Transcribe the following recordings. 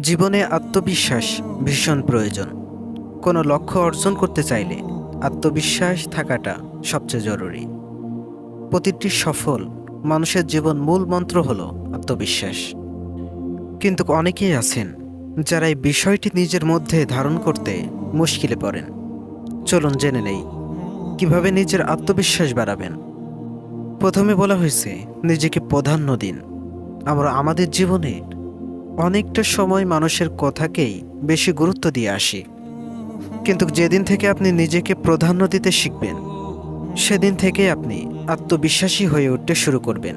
জীবনে আত্মবিশ্বাস ভীষণ প্রয়োজন। কোনো লক্ষ্য অর্জন করতে চাইলে আত্মবিশ্বাস থাকাটা সবচেয়ে জরুরি। প্রতিটি সফল মানুষের জীবন মূল মন্ত্র হল আত্মবিশ্বাস। কিন্তু অনেকেই আছেন যারা এই বিষয়টি নিজের মধ্যে ধারণ করতে মুশকিলে পড়েন। চলুন জেনে নেই, কীভাবে নিজের আত্মবিশ্বাস বাড়াবেন? প্রথমে বলা হয়েছে, নিজেকে প্রাধান্য দিন। আমরা আমাদের জীবনে অনেকটা সময় মানুষের কথাকেই বেশি গুরুত্ব দিয়ে আসি। কিন্তু যেদিন থেকে আপনি নিজেকে প্রাধান্য দিতে শিখবেন, সেদিন থেকে আপনি আত্মবিশ্বাসী হয়ে উঠতে শুরু করবেন।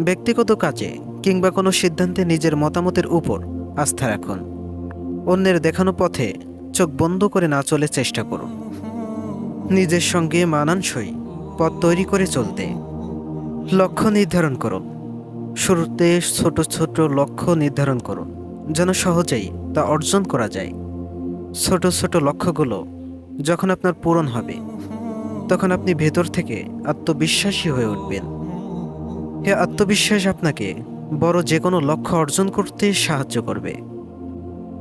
ব্যক্তিগত কাজে কিংবা কোনো সিদ্ধান্তে নিজের মতামতের উপর আস্থা রাখুন। অন্যের দেখানো পথে চোখ বন্ধ করে না চলে চেষ্টা করুন। নিজের সঙ্গে মানানসই পথ তৈরি করে চলতে লক্ষ্য নির্ধারণ করুন। শুরুতে ছোট ছোট লক্ষ্য নির্ধারণ করুন, যেন সহজেই তা অর্জন করা যায়। ছোট ছোট লক্ষ্যগুলো যখন আপনার পূরণ হবে, তখন আপনি ভেতর থেকে আত্মবিশ্বাসী হয়ে উঠবেন। এ আত্মবিশ্বাস আপনাকে বড় যে কোনো লক্ষ্য অর্জন করতে সাহায্য করবে।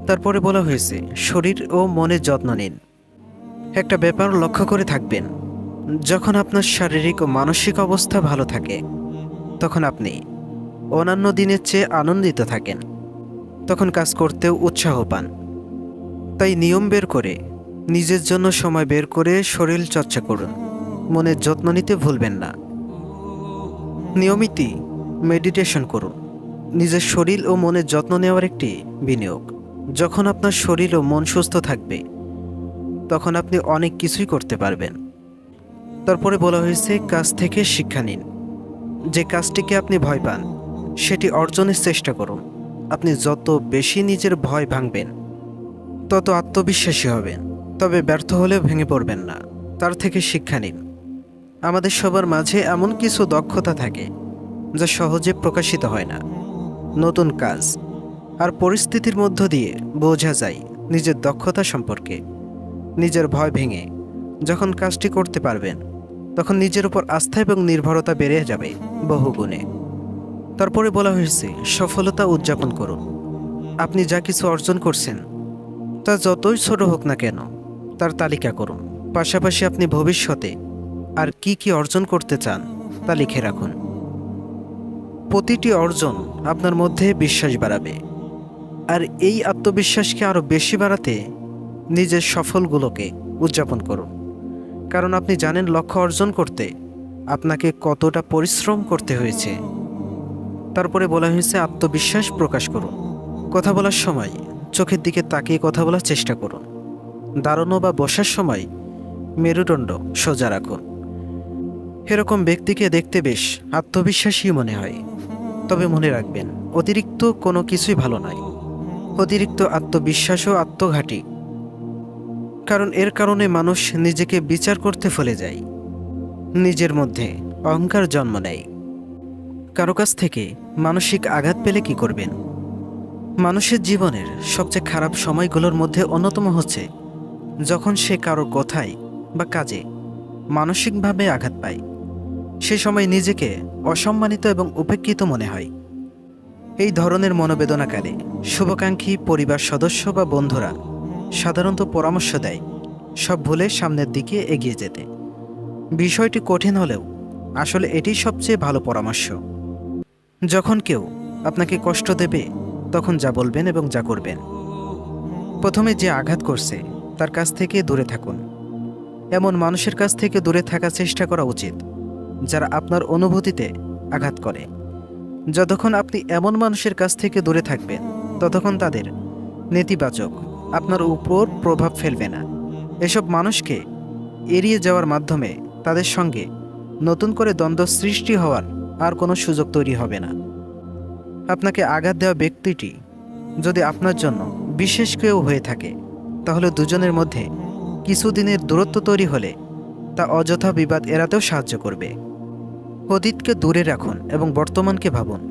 তারপরে বলা হয়েছে, শরীর ও মনের যত্ন নিন। একটা ব্যাপার লক্ষ্য করে থাকবেন, যখন আপনার শারীরিক ও মানসিক অবস্থা ভালো থাকে, তখন আপনি অন্যান্য দিনের চেয়ে আনন্দিত থাকেন। তখন কাজ করতেও উৎসাহ পান। তাই নিয়ম বের করে, নিজের জন্য সময় বের করে শরীর চর্চা করুন। মনের যত্ন নিতে ভুলবেন না। নিয়মিতই মেডিটেশন করুন। নিজের শরীর ও মনের যত্ন নেওয়ার একটি বিনিয়োগ। যখন আপনার শরীর ও মন সুস্থ থাকবে, তখন আপনি অনেক কিছুই করতে পারবেন। তারপরে বলা হয়েছে, কাজ থেকে শিক্ষা নিন। যে কাজটিকে আপনি ভয় পান সেটি অর্জনের চেষ্টা করুন আপনি যত বেশি নিজের ভয় ভাঙবেন, তত আত্মবিশ্বাসী হবেন, তবে ব্যর্থ হলেও ভেঙে পড়বেন না। তার থেকে শিক্ষা নিন। আমাদের সবার মাঝে এমন কিছু দক্ষতা থাকে, যা সহজে প্রকাশিত হয় না। নতুন কাজ আর পরিস্থিতির মধ্য দিয়ে বোঝা যায় নিজের দক্ষতা সম্পর্কে। নিজের ভয় ভেঙে যখন কাজটি করতে পারবেন, তখন নিজের উপর আস্থা এবং নির্ভরতা বেড়ে যাবে বহুগুণে। তারপরে বলা হয়েছে, সফলতা উদযাপন করুন। আপনি যা কিছু অর্জন করছেন, তা যতই ছোট হোক না কেন, তার তালিকা করুন। পাশাপাশি আপনি ভবিষ্যতে আর কি কি অর্জন করতে চান, তা লিখে রাখুন। প্রতিটি অর্জন আপনার মধ্যে বিশ্বাস বাড়াবে। আর এই আত্মবিশ্বাসকে আরও বেশি বাড়াতে নিজের সফলগুলোকে উদযাপন করুন। কারণ আপনি জানেন লক্ষ্য অর্জন করতে আপনাকে কতটা পরিশ্রম করতে হয়েছে। তারপরে বলা হয়েছে, আত্মবিশ্বাস প্রকাশ করুন। কথা বলার সময় চোখের দিকে তাকিয়ে কথা বলার চেষ্টা করুন। দাঁড়ানো বা বসার সময় মেরুদণ্ড সোজা রাখুন। এরকম ব্যক্তিকে দেখতে বেশ আত্মবিশ্বাসী মনে হয়। তবে মনে রাখবেন, অতিরিক্ত কোনো কিছুই ভালো নয়। অতিরিক্ত আত্মবিশ্বাসও আত্মঘাতী। কারণ এর কারণে মানুষ নিজেকে বিচার করতে ফলে যায়। নিজের মধ্যে অহংকার জন্ম নেয়। কারও কাছ থেকে মানসিক আঘাত পেলে কি করবেন? মানুষের জীবনের সবচেয়ে খারাপ সময়গুলোর মধ্যে অন্যতম হচ্ছে যখন সে কারও কথায় বা কাজে মানসিকভাবে আঘাত পায়। সে সময় নিজেকে অসম্মানিত এবং উপেক্ষিত মনে হয়। এই ধরনের মনোবেদনাকালে শুভাকাঙ্ক্ষী পরিবার সদস্য বা বন্ধুরা সাধারণত পরামর্শ দেয় সব ভুলে সামনের দিকে এগিয়ে যেতে। বিষয়টি কঠিন হলেও আসলে এটি সবচেয়ে ভালো পরামর্শ। যখন কেউ আপনাকে কষ্ট দেবে, তখন যা বলবেন এবং যা করবেন। প্রথমে যে আঘাত করছে, তার কাছ থেকে দূরে থাকুন। এমন মানুষের কাছ থেকে দূরে থাকার চেষ্টা করা উচিত, যারা আপনার অনুভূতিতে আঘাত করে। যতক্ষণ আপনি এমন মানুষের কাছ থেকে দূরে থাকবেন, ততক্ষণ তাদের নেতিবাচক, আপনার উপর প্রভাব ফেলবে না। এসব মানুষকে এড়িয়ে যাওয়ার মাধ্যমে তাদের সঙ্গে নতুন করে দ্বন্দ্ব সৃষ্টি হওয়ার আর কোনো সুযোগ তৈরি হবে না। আপনাকে আঘাত দেওয়া ব্যক্তিটি যদি আপনার জন্য বিশেষ কেউ হয়ে থাকে, তাহলে দুজনের মধ্যে কিছুদিনের দূরত্ব তৈরি হলে তা অযথা বিবাদ এড়াতেও সাহায্য করবে। অতীতকে দূরে রাখুন এবং বর্তমানকে ভাবুন।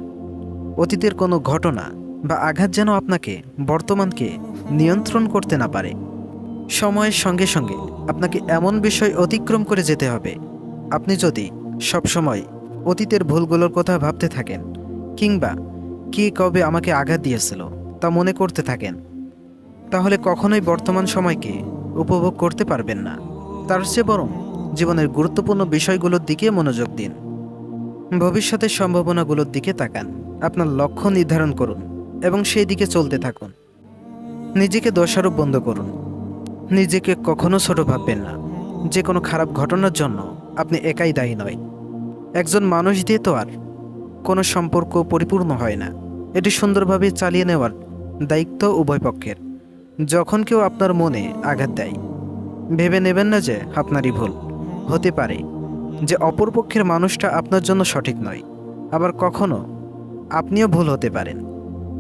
অতীতের কোনো ঘটনা বা আঘাত যেন আপনাকে বর্তমানকে নিয়ন্ত্রণ করতে না পারে। সময়ের সঙ্গে সঙ্গে আপনাকে এমন বিষয় অতিক্রম করে যেতে হবে। আপনি যদি সবসময় অতীতের ভুলগুলোর কথা ভাবতে থাকেন, কিংবা কে কবে আমাকে আঘাত দিয়েছিল তা মনে করতে থাকেন। তাহলে কখনোই বর্তমান সময়কে উপভোগ করতে পারবেন না। তার চেয়ে বরং জীবনের গুরুত্বপূর্ণ বিষয়গুলোর দিকে মনোযোগ দিন। ভবিষ্যতের সম্ভাবনাগুলোর দিকে তাকান। আপনার লক্ষ্য নির্ধারণ করুন এবং সেই দিকে চলতে থাকুন। নিজেকে দোষারোপ বন্ধ করুন। নিজেকে কখনো ছোট ভাববেন না। যে কোনো খারাপ ঘটনার জন্য আপনি একাই দায়ী নয়। একজন মানুষ দিয়ে তো আর কোনো সম্পর্ক পরিপূর্ণ হয় না। এটি সুন্দরভাবে চালিয়ে নেওয়ার দায়িত্ব উভয় পক্ষের। যখন কেউ আপনার মনে আঘাত দেয়, ভেবে নেবেন না যে আপনারই ভুল। হতে পারে যে অপরপক্ষের মানুষটা আপনার জন্য সঠিক নয়, আবার কখনো আপনিও ভুল হতে পারেন।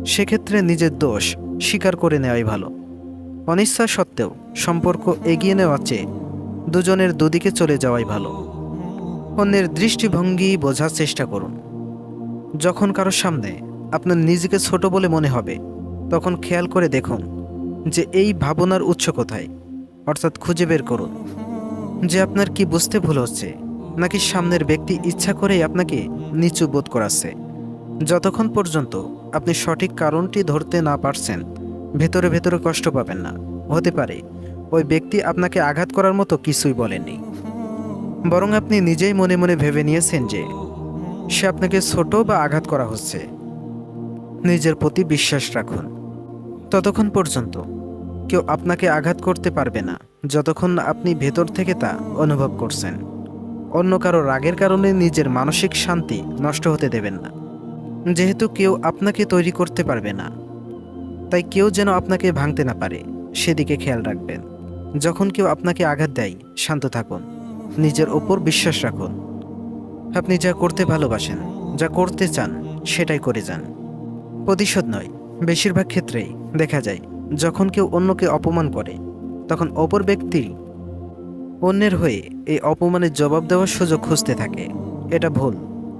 সেক্ষেত্রে নিজের দোষ স্বীকার করে নেওয়াই ভালো। অনিচ্ছা সত্ত্বেও সম্পর্ক এগিয়ে নেওয়ার চেয়ে দুজনের দুদিকে চলে যাওয়াই ভালো। অন্যের দৃষ্টিভঙ্গি বোঝার চেষ্টা করুন। যখন কারোর সামনে আপনার নিজেকে ছোট বলে মনে হবে, তখন খেয়াল করে দেখুন যে এই ভাবনার উৎস কোথায়। অর্থাৎ খুঁজে বের করুন যে আপনার কি বুঝতে ভুল হচ্ছে, নাকি সামনের ব্যক্তি ইচ্ছা করেই আপনাকে নিচু বোধ করাচ্ছে। যতক্ষণ পর্যন্ত আপনি সঠিক কারণটি ধরতে না পারছেন, ভেতরে ভেতরে কষ্ট পাবেন না। হতে পারে, ওই ব্যক্তি আপনাকে আঘাত করার মতো কিছুই বলেনি বরং আপনি নিজেই মনে মনে ভেবে নিয়েছেন যে সে আপনাকে ছোট বা আঘাত করা হচ্ছে। নিজের প্রতি বিশ্বাস রাখুন। ততক্ষণ পর্যন্ত কেউ আপনাকে আঘাত করতে পারবে না, যতক্ষণ আপনি ভেতর থেকে তা অনুভব করছেন। অন্য কারও রাগের কারণে নিজের মানসিক শান্তি নষ্ট হতে দেবেন না। যেহেতু কেউ আপনাকে তৈরি করতে পারবে না, তাই কেউ যেন আপনাকে ভাঙতে না পারে, সেদিকে খেয়াল রাখবেন। যখন কেউ আপনাকে আঘাত দেয়, শান্ত থাকুন। নিজের ওপর বিশ্বাস রাখুন। আপনি যা করতে ভালোবাসেন, যা করতে চান, সেটাই করে যান। প্রতিশোধ নয়, বেশিরভাগ ক্ষেত্রেই দেখা যায়, যখন কেউ অন্যকে অপমান করে, তখন অপর ব্যক্তি অন্যের হয়ে এই অপমানের জবাব দেওয়ার সুযোগ খুঁজতে থাকে। এটা ভুল,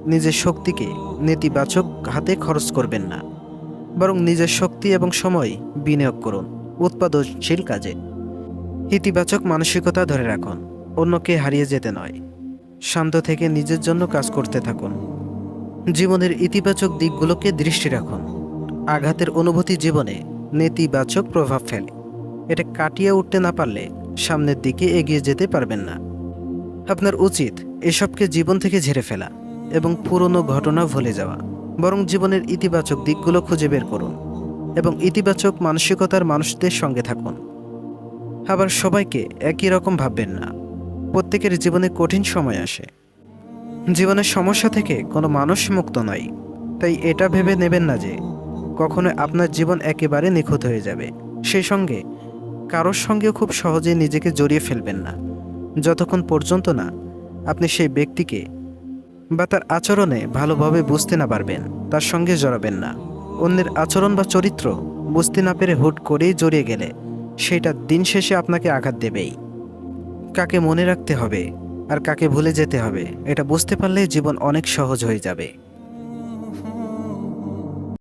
নিজের শক্তিকে নেতিবাচক হাতে খরচ করবেন না। বরং নিজের শক্তি এবং সময় বিনিয়োগ করুন, উৎপাদনশীল কাজে। ইতিবাচক মানসিকতা ধরে রাখুন। অন্যকে হারিয়ে যেতে নয়। শান্ত থেকে নিজের জন্য কাজ করতে থাকুন। জীবনের ইতিবাচক দিকগুলোকে দৃষ্টি রাখুন। আঘাতের অনুভূতি জীবনে নেতিবাচক প্রভাব ফেলে। এটা কাটিয়ে উঠতে না পারলে সামনের দিকে এগিয়ে যেতে পারবেন না। আপনার উচিত এসবকে জীবন থেকে ঝেড়ে ফেলা এবং পুরনো ঘটনা ভুলে যাওয়া। বরং জীবনের ইতিবাচক দিকগুলো খুঁজে বের করুন এবং ইতিবাচক মানসিকতার মানুষদের সঙ্গে থাকুন। আবার সবাইকে একই রকম ভাববেন না। প্রত্যেকের জীবনে কঠিন সময় আসে। জীবনের সমস্যা থেকে কোনো মানুষ মুক্ত নয়। তাই এটা ভেবে নেবেন না যে কখনো আপনার জীবন একেবারে নিখুঁত হয়ে যাবে। সেই সঙ্গে, কারোর সঙ্গেও খুব সহজে নিজেকে জড়িয়ে ফেলবেন না। যতক্ষণ পর্যন্ত না আপনি সেই ব্যক্তিকে বা তার আচরণে ভালোভাবে বুঝতে না পারবেন, তার সঙ্গে জড়াবেন না। অন্যের আচরণ বা চরিত্র বুঝতে না পেরে হুট করেই জড়িয়ে গেলে, সেটা দিন শেষে আপনাকে আঘাত দেবেই। কাকে মনে রাখতে হবে আর কাকে ভুলে যেতে হবে, এটা বুঝতে পারলে জীবন অনেক সহজ হয়ে যাবে।